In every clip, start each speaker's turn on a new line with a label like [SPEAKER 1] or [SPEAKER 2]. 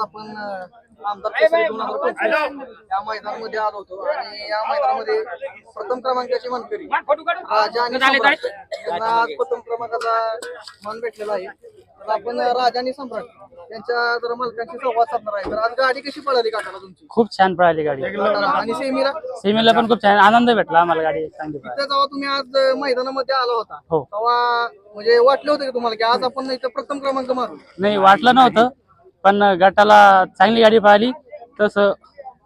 [SPEAKER 1] आपण आमदार केसरी दोन हजार पंचवीस या मैदानामध्ये आलो होतो. आणि या मैदानामध्ये प्रथम क्रमांकाची मानकरी राजा आणि सम्राट. यांना आज प्रथम क्रमांकाचा मान भेटलेला आहे. तर आपण राजा आणि सम्राट यांच्या जर मालकांशी संवाद साधणार आहे. तर आज गाडी कशी पळाली काकाला तुमची?
[SPEAKER 2] खूप छान पळाली गाडी.
[SPEAKER 1] आणि सेमीला?
[SPEAKER 2] सीमेला पण खूप छान. आनंद भेटला आम्हाला गाडी चांगली पळाली.
[SPEAKER 1] तिथे जेव्हा तुम्ही आज मैदानामध्ये आला होता
[SPEAKER 2] हो.
[SPEAKER 1] तेव्हा म्हणजे वाटलं होतं की तुम्हाला की आज आपण इथं प्रथम क्रमांक मारू?
[SPEAKER 2] नाही वाटलं नव्हतं. पण गटाला चांगली गाडी पळाली तसं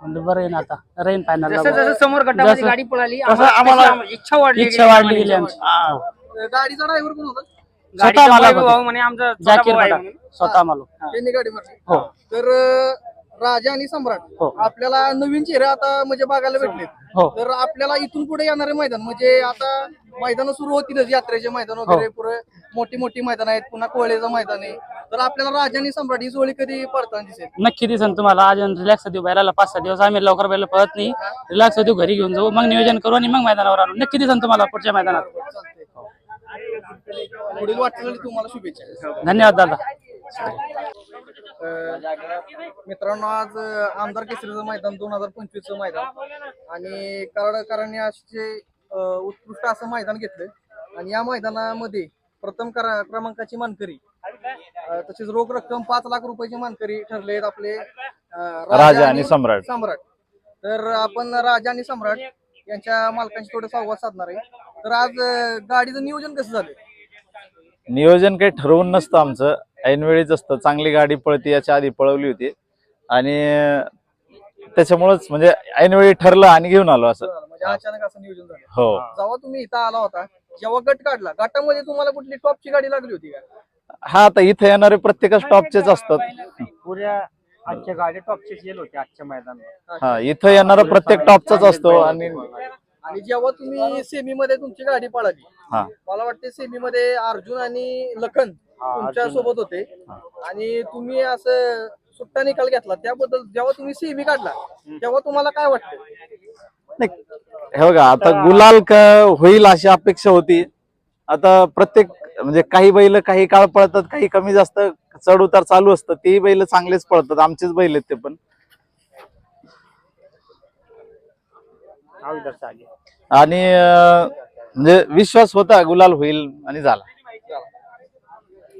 [SPEAKER 2] म्हणलं बरं येईन आता राहीन फायनल
[SPEAKER 3] जसं जसं समोर गटामध्ये
[SPEAKER 2] जसं-
[SPEAKER 3] गाडी पळाली
[SPEAKER 2] तसं
[SPEAKER 3] आम्हाला
[SPEAKER 2] आम्हाला
[SPEAKER 3] तशी इच्छा वाढली
[SPEAKER 2] इच्छा वाढली गेली आमची. हो.
[SPEAKER 1] गाडीचा ड्रायव्हर कोण होता?
[SPEAKER 2] स्वतः मला
[SPEAKER 3] वैभव म्हणे आमचा छोटा
[SPEAKER 2] जाकीर
[SPEAKER 3] भाऊ आहे
[SPEAKER 2] पठाण
[SPEAKER 3] म्हणून.
[SPEAKER 2] स्वतः मालू
[SPEAKER 1] त्यांनी गाडी मारली.
[SPEAKER 2] हो.
[SPEAKER 1] तर अं, राजा आणि सम्राट
[SPEAKER 2] हो.
[SPEAKER 1] आपल्याला नवीन चेहरे आता म्हणजे बघायला भेटले
[SPEAKER 2] हो.
[SPEAKER 1] तर आपल्याला इथून पुढे येणारे मैदान म्हणजे आता मैदान सुरू होतीलच यात्रेचे मैदान वगैरे पुढे मोठी मोठी मैदान आहेत पुन्हा कोळेचं मैदान आहे. तर आपल्याला राजा आणि सम्राट ही जोडी कधी पडताना दिसेल?
[SPEAKER 2] नक्की दिसन तुम्हाला. आज रिलॅक्स देऊ बाहेरला पाच सहा दिवस. आम्ही लवकर बैल पळत नाही. रिलॅक्स देऊ घरी घेऊन जाऊ. मग नियोजन करू आणि मग मैदानावर आणू. नक्की दिसन तुम्हाला पुढच्या मैदानात.
[SPEAKER 1] पुढील वाटचाली तुम्हाला शुभेच्छा.
[SPEAKER 2] धन्यवाद दादा.
[SPEAKER 1] अं, मित्रांनो आज अं, आमदार केसरीचं मैदान दोन हजार पंचवीसचं मैदान. आणि कराडकरांनी असे अं, उत्कृष्ट असं मैदान घेतलं. आणि या मैदानामध्ये प्रथम करा क्रमांकाची मानकरी अं, तसेच रोख रक्कम पाच लाख रुपयाची मानकरी ठरले आहेत आपले अं,
[SPEAKER 4] राजा आणि सम्राट.
[SPEAKER 1] सम्राट. तर आपण राजा आणि सम्राट यांच्या मालकांशी थोडं संवाद साधणार आहे. तर आज अं, गाडीचं नियोजन कसं झालं
[SPEAKER 4] नियोजन काही ठरवून नसतं आमचं. ऐनवेळीच असतं. चांगली गाडी पळती याच्या आधी पळवली होती. आणि त्याच्यामुळेच म्हणजे ऐनवेळी ठरलं आणि घेऊन आलो असं.
[SPEAKER 1] म्हणजे अचानक असं नियोजन झालं.
[SPEAKER 4] हो.
[SPEAKER 1] जेव्हा तुम्ही इथं आला होता जेव्हा गट काढला गटामध्ये तुम्हाला कुठली टॉपची गाडी लागली होती का?
[SPEAKER 4] हा आता इथे येणारे प्रत्येकच टॉपचेच असतात.
[SPEAKER 3] पुऱ्या आजच्या गाडी टॉपचे गेल होते आजच्या मैदानात
[SPEAKER 4] हा इथं येणारा प्रत्येक टॉपचाच असतो आणि
[SPEAKER 1] आणि जेव्हा तुम्ही सेमी मध्ये तुमची गाडी पळाली
[SPEAKER 4] हा.
[SPEAKER 1] मला वाटते सेमी मध्ये अर्जुन आणि लखन तुमच्यासोबत होते. आणि तुम्ही असं सुट्टा निकाल घेतला त्याबद्दल जेव्हा तुम्ही सेमी काढला तेव्हा तुम्हाला काय वाटतं
[SPEAKER 4] नाही, हे बघा आता गुलाल क- होईल अशी अपेक्षा होती. आता प्रत्येक म्हणजे काही बैल काही काळ पळतात काही कमी जास्त चढ उतार चालू असतं तेही बैल चांगलेच पळतात आमचेच बैल आहेत ते पण. आणि म्हणजे विश्वास होता गुलाल होईल आणि झाला.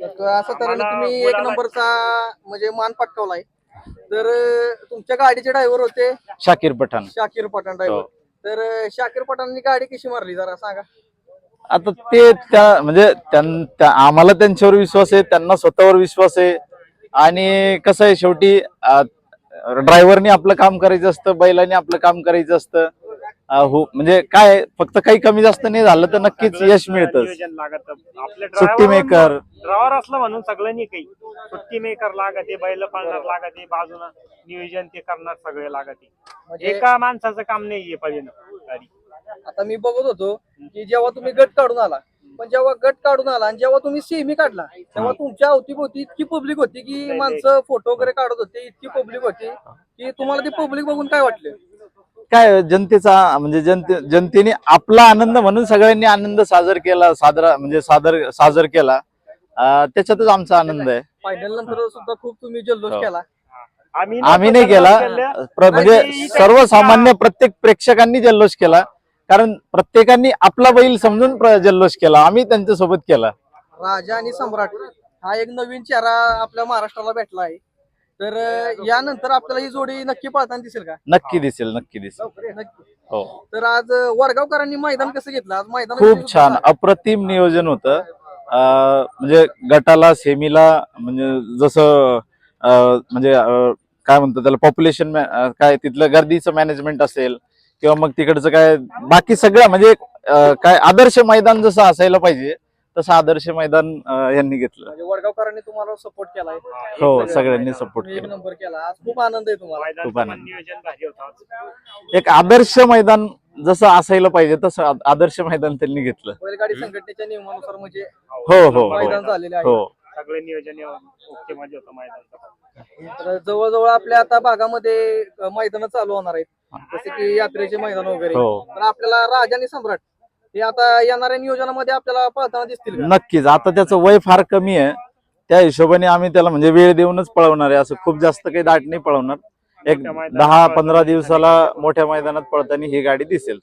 [SPEAKER 1] तर असं तऱ्हेने तुम्ही एक नंबरचा म्हणजे मान पटकावलाय. तर तुमच्या गाडीचे ड्रायव्हर होते?
[SPEAKER 4] शाकीर पठाण.
[SPEAKER 1] शाकीर पठाण ड्रायव्हर.
[SPEAKER 4] हो.
[SPEAKER 1] तर शाकीर पठाणांनी गाडी कशी मारली जरा सांगा.
[SPEAKER 4] आता ते त्या म्हणजे त्यां- आम्हाला त्यांच्यावर विश्वास आहे त्यांना स्वतःवर विश्वास आहे. आणि कसं आहे शेवटी ड्रायव्हरनी आपलं काम करायचं असतं बैलांनी आपलं काम करायचं असतं. हो म्हणजे काय फक्त काही कमी जास्त नाही झालं तर नक्कीच यश मिळतं.
[SPEAKER 5] नियोजन लागत. आपले
[SPEAKER 4] सुट्टी मेकर
[SPEAKER 5] ड्रायव्हर असलं म्हणून सगळं नाही काही. सुट्टी मेकर लागत आहे बैल पाळणार लागत आहे बाजूला नियोजन ते करणार सगळे लागत आहे.
[SPEAKER 1] म्हणजे
[SPEAKER 5] एका माणसाचं काम नाहीये पहिलं. गाडी
[SPEAKER 1] आता मी बघत होतो की जेव्हा तुम्ही गट काढून आला पण जेव्हा गट काढून आला आणि जेव्हा तुम्ही सेमी काढला तेव्हा तुमच्या अवतीभोवती इतकी पब्लिक होती की माणसं फोटो वगैरे काढत होते इतकी पब्लिक होती की तुम्हाला ती पब्लिक बघून काय वाटलं?
[SPEAKER 4] काय जनतेचा म्हणजे जनते जनतेने आपला आनंद म्हणून सगळ्यांनी आनंद साजर केला साजरा म्हणजे सादर साजर केला. त्याच्यातच आमचा आनंद आहे.
[SPEAKER 1] फायनल नंतर सुद्धा खूप तुम्ही जल्लोष
[SPEAKER 4] हो.
[SPEAKER 1] केला.
[SPEAKER 5] आम्ही
[SPEAKER 4] आम्ही नाही केला. म्हणजे सर्वसामान्य प्रत्येक प्रेक्षकांनी जल्लोष केला. कारण प्रत्येकांनी आपला बैल समजून जल्लोष केला आम्ही त्यांच्यासोबत केला.
[SPEAKER 1] राजा आणि सम्राट हा एक नवीन चेहरा आपल्या महाराष्ट्राला भेटला आहे. तर यानंतर आपल्याला ही जोडी नक्की पळताना दिसेल का?
[SPEAKER 4] नक्की दिसेल नक्की दिसेल.
[SPEAKER 1] नक्की.
[SPEAKER 4] हो.
[SPEAKER 1] तर आज वडगावकरांनी मैदान कसं घेतलं? आज मैदान
[SPEAKER 4] खूप छान अप्रतिम नियोजन होतं. अं, म्हणजे गटाला सेमीला म्हणजे जसं अं, म्हणजे अं, काय म्हणतात त्याला पॉप्युलेशन काय तिथलं गर्दीचं मॅनेजमेंट असेल किंवा मग तिकडचं काय बाकी सगळं म्हणजे काय आदर्श मैदान जसं असायला पाहिजे तसं आदर्श मैदान यांनी घेतलं.
[SPEAKER 1] म्हणजे वडगावकरांनी तुम्हाला सपोर्ट केलाय.
[SPEAKER 4] हो सगळ्यांनी सपोर्ट
[SPEAKER 1] एक
[SPEAKER 4] केला.
[SPEAKER 1] नंबर केला. आज खूप आनंद आहे तुम्हाला.
[SPEAKER 4] खूप आनंद.
[SPEAKER 5] नियोजन भारी होतं आज.
[SPEAKER 4] एक आदर्श मैदान जसं असायला पाहिजे तसं आ- आदर्श मैदान त्यांनी घेतलं.
[SPEAKER 1] बैलगाडी संघटनेच्या नियमानुसार म्हणजे
[SPEAKER 4] हो हो
[SPEAKER 1] मैदान झालेले आहे.
[SPEAKER 4] हो.
[SPEAKER 5] सगळे नियोजन ओके मध्ये होतं मैदानचं.
[SPEAKER 1] तर जवळजवळ आपल्या आता भागामध्ये मैदान चालू होणार आहेत. जसे की यात्रेचे मैदान वगैरे
[SPEAKER 4] हो.
[SPEAKER 1] तर आपल्याला राजा आणि सम्राट हे आता येणाऱ्या नियोजनामध्ये आपल्याला पळताना दिसतील का?
[SPEAKER 4] नक्कीच आता त्याचं वय फार कमी आहे त्या हिशोबाने आम्ही त्याला म्हणजे वेळ देऊनच पळवणार आहे असं खूप जास्त काही दाट नाही पळवणार एक दहा पंधरा. दिवसाला मोठ्या मैदानात पळताना ही गाडी दिसेल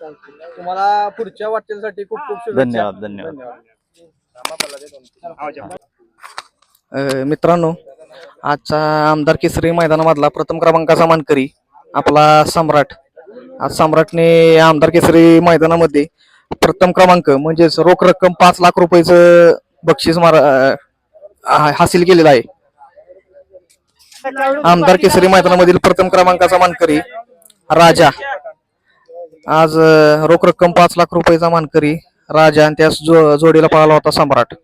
[SPEAKER 6] चालतंय. तुम्हाला पुढच्या वाटचालीसाठी खूप खूप शुभेच्छा
[SPEAKER 4] धन्यवाद धन्यवाद.
[SPEAKER 6] अ, मित्रांनो आजचा आमदार केसरी मैदानामधला प्रथम क्रमांकाचा मानकरी आपला सम्राट. आज सम्राटने आमदार केसरी मैदानामध्ये प्रथम क्रमांक म्हणजेच रोख रक्कम पाच लाख रुपयाचं बक्षीस मारा हासिल केलेलं आहे. आमदार केसरी मैदानामधील प्रथम क्रमांकाचा मानकरी राजा. आज रोख रक्कम पाच लाख रुपयाचा मानकरी राजा आणि त्यास जो जोडीला पळाला होता सम्राट.